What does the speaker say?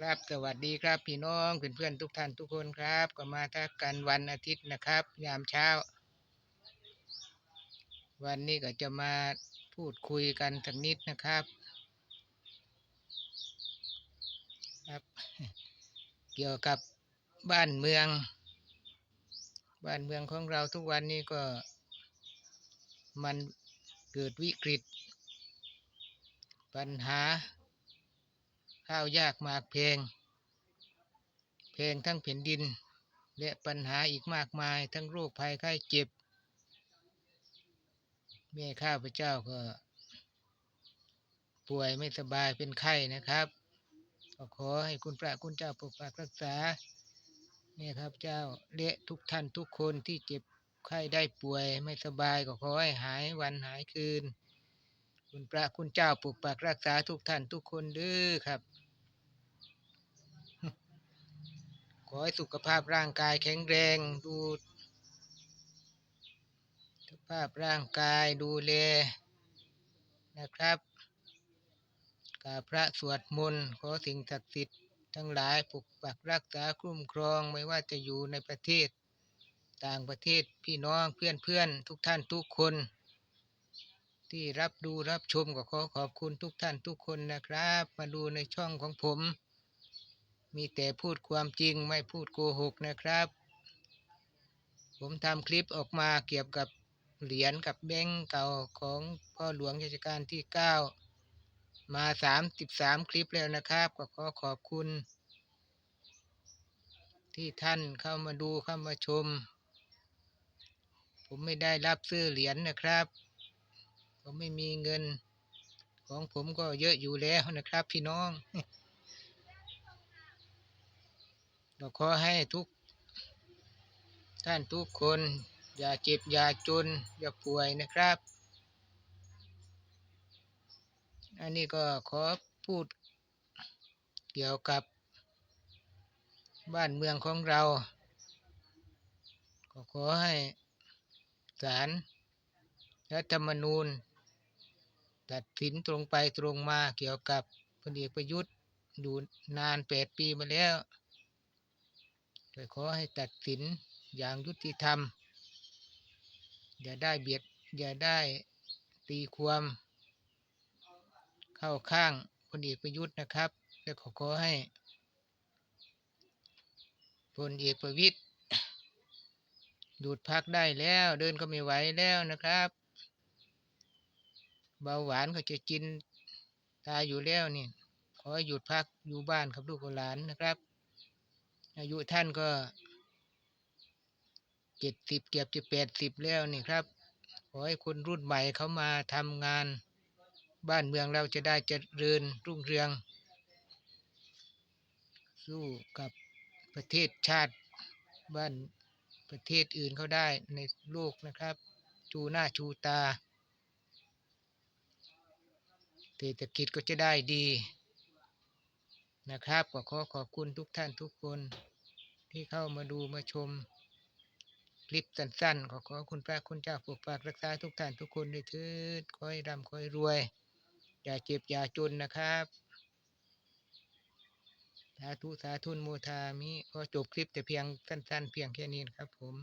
ครับสวัสดีครับพี่น้องเพื่อนเพื่อนๆทุกท่านทุกคนครับ ก็มาทักกันวันอาทิตย์นะครับ ยามเช้า วันนี้ก็จะมาพูดคุยกันสักนิดนะครับ ครับ เกี่ยวกับบ้านเมือง บ้านเมืองของเราทุกวันนี้ก็ มันเกิดวิกฤต ปัญหา ข้าวยากหมากเพลงเพลงทั้งแผ่นดิน และปัญหาอีกมากมายทั้งโรคภัยไข้เจ็บ แม่ข้าพเจ้าก็ ป่วยไม่สบายเป็นไข้นะครับก็ขอให้คุณพระคุณเจ้าปกปักรักษาแม่ข้าพเจ้าและทุกท่านทุกคนที่เจ็บไข้ได้ป่วยไม่สบายก็ขอให้หายวันหายคืน คุณพระคุณเจ้าปกปักรักษาทุกท่านทุกคนด้อครับ ขอให้สุขภาพร่างกายแข็งแรงดูสุขภาพร่างกายดูแลนะครับกาพระสวดมนต์ขอสิ่งศักดิ์สิทธิ์ทั้งหลายปกปักรักษาคุ้มครองไม่ว่าจะอยู่ในประเทศ ต่างประเทศพี่น้องเพื่อนเพื่อนทุกท่านทุกคน ที่รับดูรับชมก็ขอขอบคุณทุกท่านทุกคนนะครับ มาดูในช่องของผม มีแต่พูดความจริงไม่พูดโกหกนะครับ ผมทำคลิปออกมาเกี่ยวกับเหรียญกับแบงก์เก่าของพ่อหลวงรัชกาลที่เก้ามาสามสิบสามคลิปแล้วนะครับ ก็ขอขอบคุณ ที่ท่านเข้ามาดูเข้ามาชม ผมไม่ได้รับซื้อเหรียญนะครับ ผมไม่มีเงิน ของผมก็เยอะอยู่แล้วนะครับพี่น้องก็ขอให้ทุก ท่านทุกคน อย่าเจ็บอย่าจน อย่าป่วยนะครับ อันนี้ก็ขอพูดเกี่ยวกับบ้านเมืองของเรา ก็ขอให้ศาลรัฐธรรมนูญ ตัดสินตรงไปตรงมาเกี่ยวกับพลเอกประยุทธ์อยู่นานแปดปีมาแล้วก็ขอให้ตัดสินอย่างยุติธรรม อย่าได้เบียด อย่าได้ตีความ เข้าข้างพลเอกประยุทธ์นะครับ และขอขอให้พลเอกประวิตย์ดูดพักได้แล้วเดินก็ไม่ไหวแล้วนะครับ เบาหวานก็จะกินตายอยู่แล้วนี่ขอให้หยุดพักอยู่บ้านกับลูกหลานนะครับ อายุท่านก็เจ็ดสิบเกือบจะแปดสิบแล้วนี่ครับ ขอให้คนรุ่นใหม่เขามาทำงาน บ้านเมืองเราจะได้เจริญรุ่งเรือง สู้กับประเทศชาติบ้านประเทศอื่นเขาได้ในโลกนะครับ ชูหน้าชูตา เศรษฐกิจก็จะได้ดีนะครับก็ขอขอบคุณทุกท่านทุกคนที่เข้ามาดูมาชม คลิปสั้นๆ ขอขอคุณพระคุณเจ้าปกปักรักษาทุกท่านทุกคนด้วยเถิดขอให้ร่ำขอให้รวย อย่าเจ็บอย่าจนนะครับสาธุสาธุโมทามิขอจบคลิปแต่เพียงสั้น ๆ เพียงแค่นี้นะครับผม